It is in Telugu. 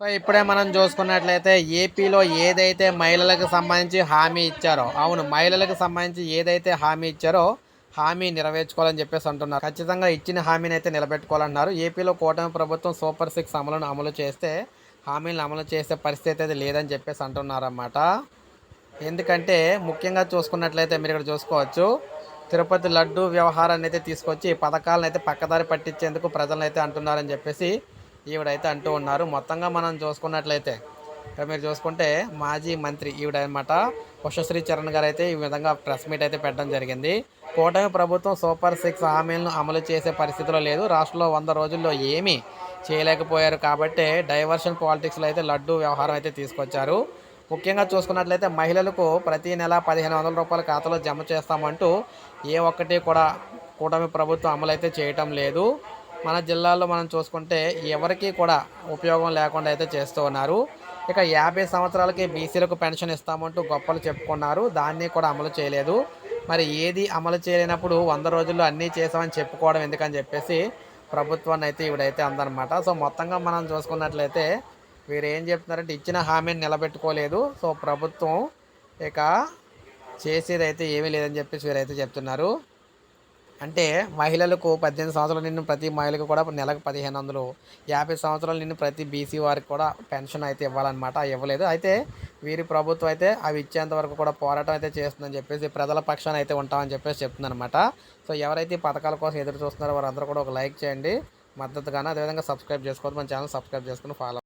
సో ఇప్పుడే మనం చూసుకున్నట్లయితే ఏపీలో ఏదైతే మహిళలకు సంబంధించి హామీ ఇచ్చారో అవును మహిళలకు సంబంధించి ఏదైతే హామీ ఇచ్చారో హామీ నెరవేర్చుకోవాలని చెప్పేసి అంటున్నారు. ఖచ్చితంగా ఇచ్చిన హామీని అయితే నిలబెట్టుకోవాలన్నారు. ఏపీలో కూటమి ప్రభుత్వం సూపర్ సిక్స్ అమలును అమలు చేస్తే హామీలను అమలు చేసే పరిస్థితి అయితే లేదని చెప్పేసి అంటున్నారన్నమాట. ఎందుకంటే ముఖ్యంగా చూసుకున్నట్లయితే మీరు ఇక్కడ చూసుకోవచ్చు తిరుపతి లడ్డు వ్యవహారాన్ని అయితే తీసుకొచ్చి ఈ పథకాలను అయితే పక్కదారి పట్టించేందుకు ప్రజలను అయితే అంటున్నారని చెప్పేసి ఈవిడైతే అంటూ ఉన్నారు. మొత్తంగా మనం చూసుకున్నట్లయితే ఇక్కడ మీరు చూసుకుంటే మాజీ మంత్రి ఈవిడ అనమాట చరణ్ గారు అయితే ఈ విధంగా ప్రెస్ మీట్ అయితే పెట్టడం జరిగింది. కూటమి ప్రభుత్వం సూపర్ సిక్స్ హామీలను అమలు చేసే పరిస్థితిలో లేదు. రాష్ట్రంలో వంద రోజుల్లో ఏమీ చేయలేకపోయారు కాబట్టి డైవర్షన్ పాలిటిక్స్లో అయితే లడ్డు వ్యవహారం అయితే తీసుకొచ్చారు. ముఖ్యంగా చూసుకున్నట్లయితే మహిళలకు ప్రతి నెల పదిహేను వందల రూపాయల ఖాతాలో జమ చేస్తామంటూ ఏ ఒక్కటి కూడా కూటమి ప్రభుత్వం అమలైతే చేయటం లేదు. మన జిల్లాలో మనం చూసుకుంటే ఎవరికీ కూడా ఉపయోగం లేకుండా అయితే చేస్తూ ఉన్నారు. ఇక యాభై సంవత్సరాలకి బీసీలకు పెన్షన్ ఇస్తామంటూ గొప్పలు చెప్పుకున్నారు. దాన్ని కూడా అమలు చేయలేదు. మరి ఏది అమలు చేయలేనప్పుడు వంద రోజుల్లో అన్నీ చేసామని చెప్పుకోవడం ఎందుకని చెప్పేసి ప్రభుత్వాన్ని అయితే ఇవిడైతే అందనమాట సో మొత్తంగా మనం చూసుకున్నట్లయితే వీరు ఏం చెప్తున్నారంటే ఇచ్చిన హామీని నిలబెట్టుకోలేదు. సో ప్రభుత్వం ఇక చేసేది అయితే ఏమీ లేదని చెప్పేసి వీరైతే చెప్తున్నారు. అంటే మహిళలకు పద్దెనిమిది సంవత్సరాలు నిన్ను ప్రతి మహిళకు కూడా నెలకు పదిహేను వందలు యాభై సంవత్సరాలు నిన్ను ప్రతి బీసీ వారికి కూడా పెన్షన్ అయితే ఇవ్వాలన్నమాట. ఇవ్వలేదు. అయితే వీరి ప్రభుత్వం అయితే అవి ఇచ్చేంత వరకు కూడా పోరాటం అయితే చేస్తుందని చెప్పేసి ప్రజల పక్షాన అయితే ఉంటామని చెప్పేసి చెప్తుందన్నమాట. సో ఎవరైతే ఈ పథకాల కోసం ఎదురు చూస్తున్నారో వారందరూ కూడా ఒక లైక్ చేయండి. మద్దతుగానే అదేవిధంగా సబ్స్క్రైబ్ చేసుకోవద్దు. మన ఛానల్ సబ్స్క్రైబ్ చేసుకుని ఫాలో